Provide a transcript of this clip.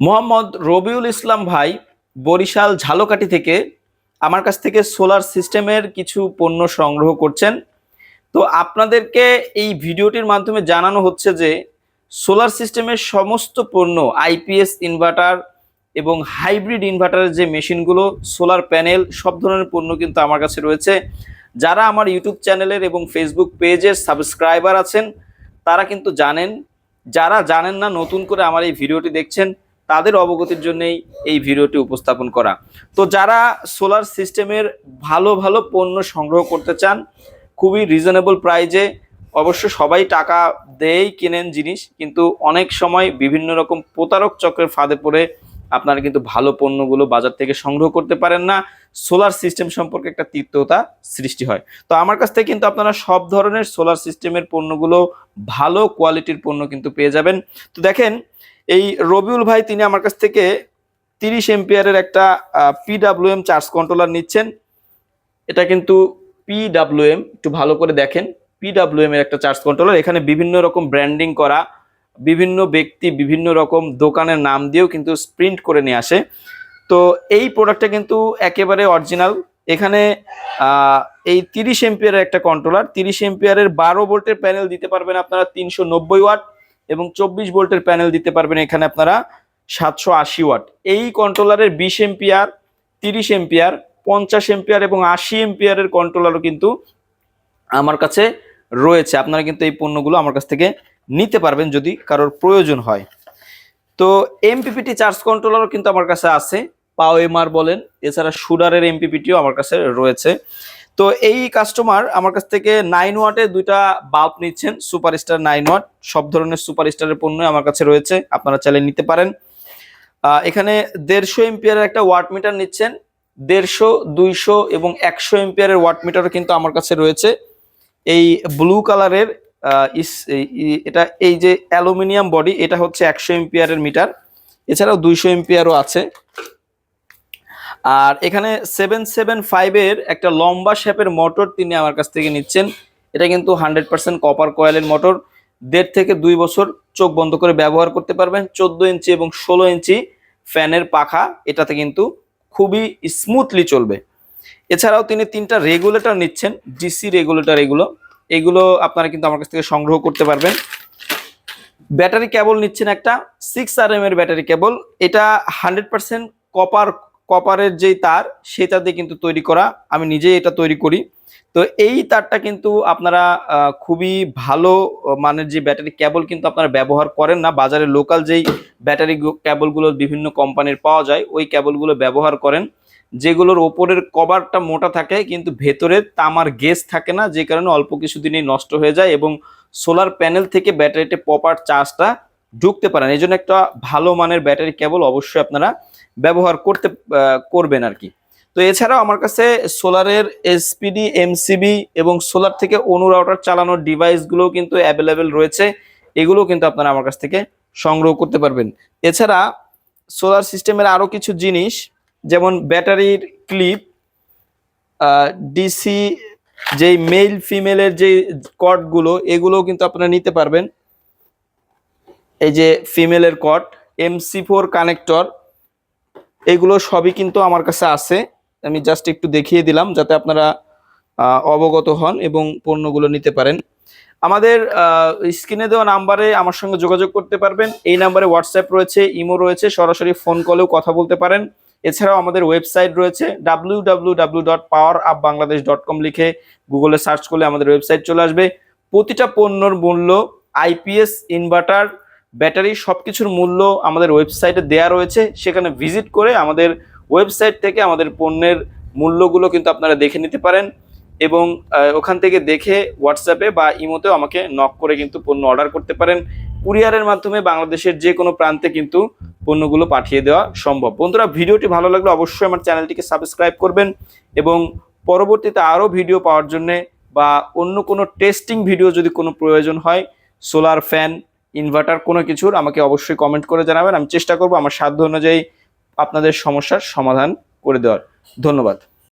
মোহাম্মদ রবিউল ইসলাম ভাই বরিশাল ঝালকাঠি থেকে আমার কাছ থেকে সোলার সিস্টেমের কিছু পণ্য সংগ্রহ করছেন। তো আপনাদেরকে এই ভিডিওটির মাধ্যমে জানানো হচ্ছে যে সোলার সিস্টেমের সমস্ত পণ্য, আইপিএস ইনভার্টার এবং হাইব্রিড ইনভার্টারের যে মেশিনগুলো, সোলার প্যানেল, সব ধরনের পণ্য কিন্তু আমার কাছে রয়েছে। যারা আমার ইউটিউব চ্যানেলের এবং ফেসবুক পেজের সাবস্ক্রাইবার আছেন, তারা কিন্তু জানেন। যারা জানেন না, নতুন করে আমার এই ভিডিওটি দেখছেন তাদের অবগতির জন্যই এই ভিডিওটি উপস্থাপন করা। তো যারা সোলার সিস্টেমের ভালো ভালো পণ্য সংগ্রহ করতে চান, খুবই রিজনেবল প্রাইজে অবশ্য সবাই টাকা দেয় কেনেন জিনিস, কিন্তু অনেক সময় বিভিন্ন রকম প্রতারক চক্রের ফাঁদে পড়ে আপনারা কিন্তু ভালো পণ্যগুলো বাজার থেকে সংগ্রহ করতে পারেন না। সোলার সিস্টেম সম্পর্কে একটা তিক্ততা সৃষ্টি হয়। তো আমার কাছ থেকে কিন্তু আপনারা সব ধরনের সোলার সিস্টেমের পণ্যগুলো ভালো কোয়ালিটির পণ্য কিন্তু পেয়ে যাবেন। তো দেখেন এই রবিউল ভাই তিনি আমার কাছ থেকে তিরিশ এমপিয়ারের একটা পিডাব্লিউএম চার্জ কন্ট্রোলার নিচ্ছেন। এটা কিন্তু পিডাব্লিউএম একটু ভালো করে দেখেন। পিডাব্লিউএম এর একটা চার্জ কন্ট্রোলার এখানে বিভিন্ন রকম ব্র্যান্ডিং করা, বিভিন্ন ব্যক্তি বিভিন্ন রকম দোকানের নাম দিয়েও কিন্তু প্রিন্ট করে নিয়ে আসে। তো এই প্রোডাক্টটা কিন্তু একেবারে অরিজিনাল এখানে এই তিরিশ এমপিয়ারের একটা কন্ট্রোলার তিরিশ এমপিয়ারের বারো ভোল্টের প্যানেল দিতে পারবেন আপনারা তিনশো নব্বই ওয়াট। এবং চব্বিশ ভোল্টের প্যানেল দিতে পারবেন এখানে আপনারা সাতশো আশি ওয়াট। এই কন্ট্রোলারের বিশ এমপিয়ার, তিরিশ এমপিয়ার, পঞ্চাশ এমপিয়ার এবং আশি এমপিয়ারের কন্ট্রোলারও কিন্তু আমার কাছে রয়েছে। আপনারা কিন্তু এই পণ্যগুলো আমার কাছ থেকে নিতে পারবেন যদি কারোর প্রয়োজন হয়। তো এমপিপিটি চার্জ কন্ট্রোলারও কিন্তু আমার কাছে আছে। পাও এমআর বলেন, এছাড়া সুডারের এমপিপিটিও আমার কাছে রয়েছে। তো এই কাস্টমার আমার কাছ থেকে নাইন ওয়াটে দুইটা বাল্ব নিচ্ছেন সুপারস্টার নাইন ওয়াট সব ধরনের সুপার সুপারস্টারের পণ্য আমার কাছে রয়েছে, আপনারা চাইলে নিতে পারেন। এখানে দেড়শো এমপিয়ারের একটা ওয়াট মিটার নিচ্ছেন, দেড়শো, দুইশো এবং একশো এমপিয়ারের ওয়াট মিটারও কিন্তু আমার কাছে রয়েছে। এই ব্লু কালারের এটা, এই যে অ্যালুমিনিয়াম বডি এটা হচ্ছে একশো এমপিয়ারের মিটার এছাড়াও দুইশো এমপিয়ারও আছে। আর এখানে সেভেন সেভেন ফাইভের একটা লম্বা শেপের মোটর তিনি আমার কাছ থেকে নিচ্ছেন। এটা কিন্তু হান্ড্রেড পার্সেন্ট কপার কয়েলের মোটর দেড় থেকে দুই বছর চোখ বন্ধ করে ব্যবহার করতে পারবেন। চোদ্দ ইঞ্চি এবং ষোলো ইঞ্চি ফ্যানের পাখা। এটাতে কিন্তু খুবই স্মুথলি চলবে। এছাড়াও তিনি তিনটা রেগুলেটর নিচ্ছেন ডিসি রেগুলেটর এগুলো। এগুলো আপনারা কিন্তু আমার কাছ থেকে সংগ্রহ করতে পারবেন। ব্যাটারি কেবল নিচ্ছেন একটা সিক্স আর এর ব্যাটারি কেবল এটা হান্ড্রেড পার্সেন্ট কপার কপারের যেই তার সেই তার দিয়ে কিন্তু তৈরি করা। আমি নিজেই এটা তৈরি করি। তো এই তারটা কিন্তু আপনারা খুবই ভালো মানের যে ব্যাটারি কেবল কিন্তু আপনারা ব্যবহার করেন না। বাজারে লোকাল যেই ব্যাটারি কেবলগুলো বিভিন্ন কোম্পানির পাওয়া যায়, ওই কেবলগুলো ব্যবহার করেন। যেগুলোর ওপরের কভারটা মোটা থাকে, কিন্তু ভেতরে তামার গেস থাকে না, যে কারণে অল্প কিছুদিনেই নষ্ট হয়ে যায় এবং সোলার প্যানেল থেকে ব্যাটারিতে প্রপার চার্জটা ঢুকতে পারেন এই জন্য একটা ভালো মানের ব্যাটারি কেবল অবশ্যই আপনারা ব্যবহার করতে করবেন আর কি। তো এছাড়াও আমার কাছে সোলারের এসপিডি এমসিবি এবং সোলার থেকে অনু রাউটার চালানোর ডিভাইসগুলো কিন্তু অ্যাভেলেবেল রয়েছে। এগুলো কিন্তু আপনারা আমার কাছ থেকে সংগ্রহ করতে পারবেন। এছাড়া সোলার সিস্টেমের আরও কিছু জিনিস, যেমন ব্যাটারির ক্লিপ ডিসি যেই মেল ফিমেলের যে কটগুলো এগুলো কিন্তু আপনারা নিতে পারবেন। এই যে ফিমেলের কট এমসি ফোর কানেক্টর এগুলো সবই কিন্তু আমার কাছে আছে। আমি জাস্ট একটু দেখিয়ে দিলাম যাতে আপনারা অবগত হন এবং পণ্যগুলো নিতে পারেন। আমাদের স্ক্রিনে দেওয়া নাম্বারে আমার সঙ্গে যোগাযোগ করতে পারবেন। এই নাম্বারে হোয়াটসঅ্যাপ রয়েছে ইমো রয়েছে, সরাসরি ফোন কলেও কথা বলতে পারেন। এছাড়াও আমাদের ওয়েবসাইট রয়েছে W dot power up Bangladesh dot com লিখে গুগলে সার্চ করলে আমাদের ওয়েবসাইট চলে আসবে। প্রতিটা পণ্যর মূল্য আইপিএস ইনভার্টার ব্যাটারি সব কিছুর মূল্য আমাদের ওয়েবসাইটে দেয়া রয়েছে। সেখানে ভিজিট করে আমাদের ওয়েবসাইট থেকে আমাদের পণ্যের মূল্যগুলো কিন্তু আপনারা দেখে নিতে পারেন এবং ওখান থেকে দেখে হোয়াটসঅ্যাপে বা ইমোতেও আমাকে নক করে কিন্তু পণ্য অর্ডার করতে পারেন। কুরিয়ারের মাধ্যমে বাংলাদেশের যে কোনো প্রান্তে কিন্তু পণ্যগুলো পাঠিয়ে দেওয়া সম্ভব। বন্ধুরা, ভিডিওটি ভালো লাগলে অবশ্যই আমার চ্যানেলটিকে সাবস্ক্রাইব করবেন এবং পরবর্তীতে আরও ভিডিও পাওয়ার জন্যে বা অন্য কোনো টেস্টিং ভিডিও যদি কোনো প্রয়োজন হয় সোলার ফ্যান ইনভার্টার কোনো কিছুর আমাকে অবশ্যই কমেন্ট করে জানাবেন। আমি চেষ্টা করব আমার সাধ্য অনুযায়ী আপনাদের সমস্যার সমাধান করে দেওয়ার। ধন্যবাদ।